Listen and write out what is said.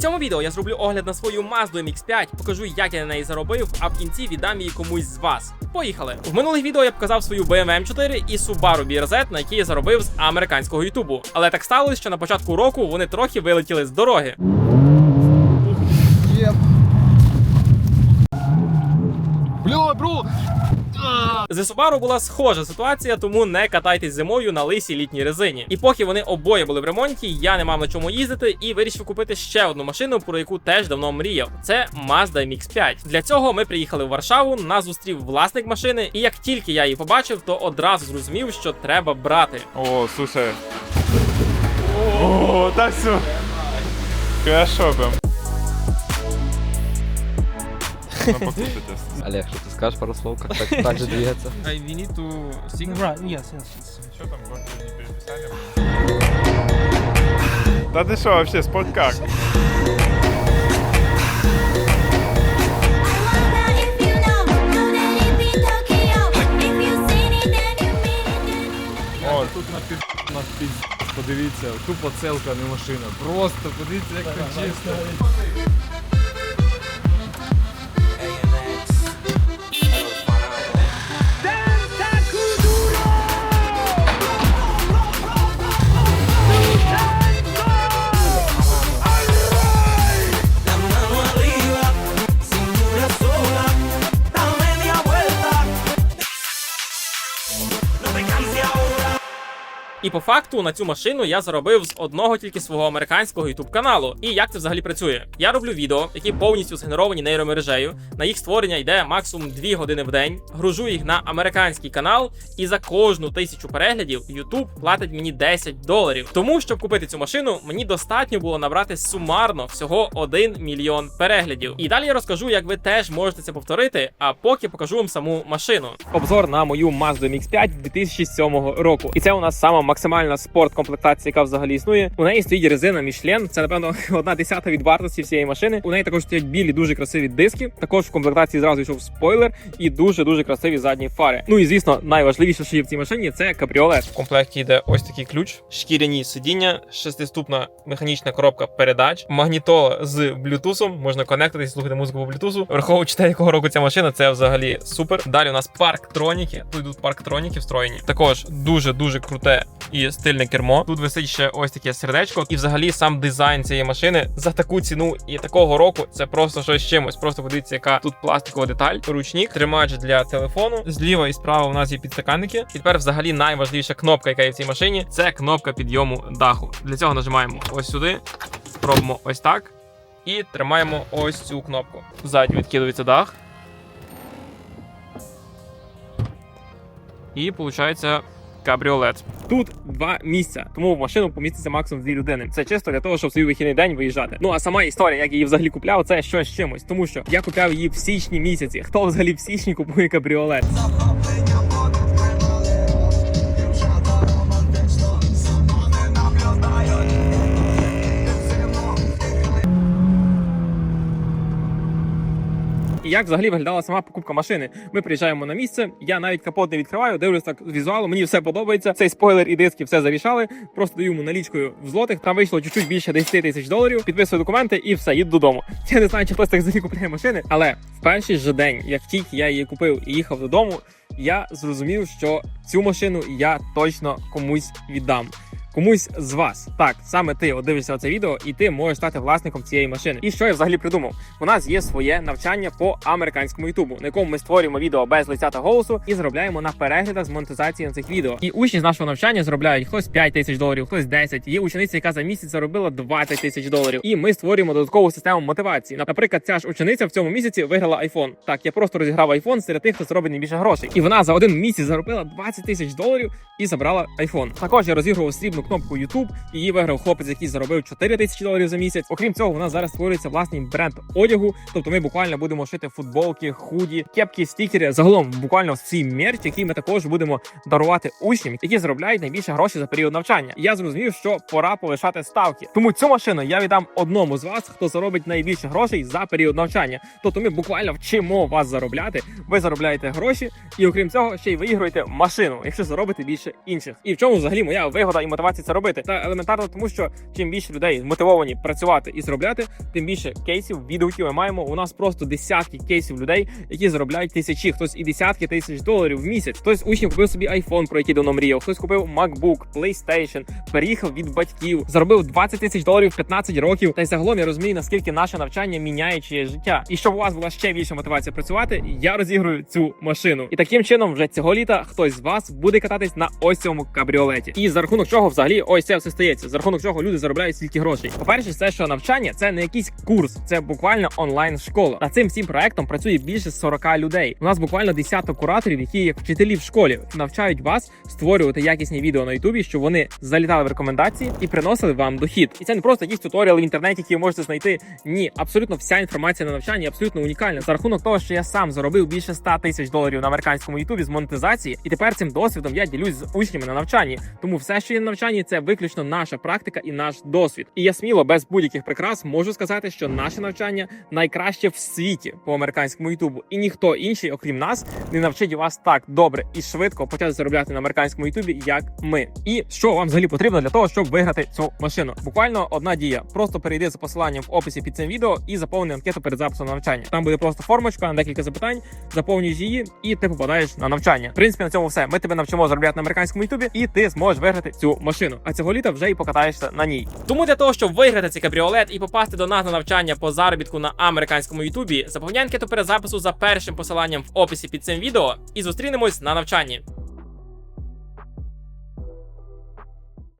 Цьому відео я зроблю огляд на свою Mazda MX-5, покажу, як я на неї заробив, а в кінці віддам її комусь з вас. Поїхали! В минулих відео я показав свою BMW M4 і Subaru BRZ, на які я заробив з американського Ютубу. Але так сталося, що на початку року вони трохи вилетіли з дороги. Бля, бро! З Subaru була схожа ситуація, тому не катайтесь зимою на лисій літній резині. І поки вони обоє були в ремонті, я не мав на чому їздити і вирішив купити ще одну машину, про яку теж давно мріяв. Це Mazda MX-5. Для цього ми приїхали в Варшаву, нас зустрів власник машини, і як тільки я її побачив, то одразу зрозумів, що треба брати. О, слушай. О, так все. Хорошо прям. Ну, покрутите. Олег, что ты скажешь пару слов, как так, так же двигаться? I, we need to signal. Right, yes, yes. Что там, гонки не переписали? Да ты что, вообще, О, Тут на під на під. Подивіться, тупо целка, не машина. Просто подивіться, як тут чисто. І по факту на цю машину я заробив з одного тільки свого американського youtube каналу. І як це взагалі працює? Я роблю відео, які повністю згенеровані нейромережею. На їх створення йде максимум 2 години в день. Гружу їх на американський канал, і за кожну тисячу переглядів YouTube платить мені 10 доларів. Тому щоб купити цю машину, мені достатньо було набрати сумарно всього 1 мільйон переглядів. І далі я розкажу, як ви теж можете це повторити. А поки покажу вам саму машину. Обзор на мою Mazda MX-5 2007 року. І це у нас сама максимальна спорт комплектація, яка взагалі існує. У неї стоїть резина Michelin. Це напевно одна десята від вартості всієї машини. У неї також стоять білі дуже красиві диски. Також в комплектації зразу йшов спойлер і дуже дуже красиві задні фари. Ну і звісно, найважливіше, що є в цій машині, це кабріолет. В комплекті йде ось такий ключ, шкіряні сидіння, шестиступна механічна коробка передач, магнітола з блютусом. Можна конектитись, слухати музику по блютусу. Враховуючи те, якого року ця машина, це взагалі супер. Далі у нас парктроніки. Тут йдуть парктроніки встроєні. Також дуже дуже круте і стильне кермо. Тут висить ще ось таке сердечко. І взагалі сам дизайн цієї машини за таку ціну і такого року це просто щось чимось. Просто подивіться, яка тут пластикова деталь. Ручник, тримач для телефону. Зліва і справа у нас є підстаканники. І тепер, взагалі, найважливіша кнопка, яка є в цій машині, це кнопка підйому даху. Для цього нажимаємо ось сюди, робимо ось так. І тримаємо ось цю кнопку. Ззаді відкидується дах. І виходить кабріолет. Тут два місця, тому в машину поміститься максимум дві людини. Це чисто для того, щоб в свій вихідний день виїжджати. Ну а сама історія, як її взагалі купляв, це щось чимось, тому що я купляв її в січні місяці. Хто взагалі в січні купує кабріолет? Як взагалі виглядала сама покупка машини? Ми приїжджаємо на місце. Я навіть капот не відкриваю, дивлюсь так візуалу. Мені все подобається. Цей спойлер і диски все завішали. Просто даю йому налічкою в злотих. Там вийшло чуть-чуть більше 10 тисяч доларів. Підписую документи і все, їду додому. Я не знаю, чи хтось так взагалі купляє машини, але в перший же день, як тільки я її купив і їхав додому, я зрозумів, що цю машину я точно комусь віддам. Комусь з вас так саме ти от дивишся це відео, і ти можеш стати власником цієї машини. І що я взагалі придумав? У нас є своє навчання по американському ютубу, на якому ми створюємо відео без лиця та голосу і заробляємо на переглядах з монетизації на цих відео. І учні з нашого навчання заробляють хтось 5 тисяч доларів, хтось 10. Є учениця, яка за місяць заробила 20 тисяч доларів. І ми створюємо додаткову систему мотивації. Наприклад, ця ж учениця в цьому місяці виграла iPhone. Так, я просто розіграв iPhone серед тих, хто заробить найбільше грошей. І вона за один місяць заробила 20 тисяч доларів і забрала iPhone. Також я розігрував срібну кнопку YouTube. Її виграв хлопець, який заробив 4 тисячі доларів за місяць. Окрім цього, у нас зараз створюється власний бренд одягу. Тобто ми буквально будемо шити футболки, худі, кепки, стікери. Загалом буквально всі мерч, який ми також будемо дарувати учням, які заробляють найбільше грошей за період навчання. Я зрозумів, що пора повишати ставки. Тому цю машину я віддам одному з вас, хто заробить найбільше грошей за період навчання. Тобто ми буквально вчимо вас заробляти. Ви заробляєте гроші, і окрім цього, ще й виігруєте машину, якщо заробите більше інших. І в чому взагалі моя вигода і мотивація? Мотивації це робити. Та елементарно, тому що чим більше людей мотивовані працювати і заробляти, тим більше кейсів, відгуків ми маємо. У нас просто десятки кейсів людей, які заробляють тисячі, хтось і десятки тисяч доларів в місяць. Хтось учнів купив собі iPhone, про який давно мріяв, хтось купив MacBook, PlayStation, переїхав від батьків, заробив 20 тисяч доларів в 15 років. Та й загалом я розумію, наскільки наше навчання міняє чиє життя. І щоб у вас була ще більша мотивація працювати, я розіграю цю машину. І таким чином, вже цього літа хтось з вас буде кататись на ось цьому кабріолеті. І за рахунок чого взагалі ось це все стається. За рахунок чого люди заробляють стільки грошей. По-перше, це що навчання це не якийсь курс, це буквально онлайн школа. Над цим всім проектом працює більше 40 людей. У нас буквально десяток кураторів, які як вчителі в школі навчають вас створювати якісні відео на Ютубі, щоб вони залітали в рекомендації і приносили вам дохід. І це не просто якісь туторіали в інтернеті, які ви можете знайти. Ні, абсолютно вся інформація на навчанні абсолютно унікальна. За рахунок того, що я сам заробив більше 100 тисяч доларів на американському Ютубі з монетизації, і тепер цим досвідом я ділюсь з учнями на навчанні. Тому все, що є на навчанні, це виключно наша практика і наш досвід. І я сміло без будь-яких прикрас можу сказати, що наше навчання найкраще в світі по американському Ютубу, і ніхто інший, окрім нас, не навчить вас так добре і швидко почати заробляти на американському Ютубі, як ми. І що вам взагалі потрібно для того, щоб виграти цю машину? Буквально одна дія. Просто перейди за посиланням в описі під цим відео і заповни анкету перед записом на навчання. Там буде просто формочка на декілька запитань, заповнюєш її, і ти попадаєш на навчання. В принципі, на цьому все. Ми тебе навчимо заробляти на американському Ютубі, і ти зможеш виграти цю машину. А цього літа вже і покатаєшся на ній. Тому для того, щоб виграти цей кабріолет і попасти до нас на навчання по заробітку на американському Ютубі, заповняй анкету перезапису за першим посиланням в описі під цим відео і зустрінемось на навчанні.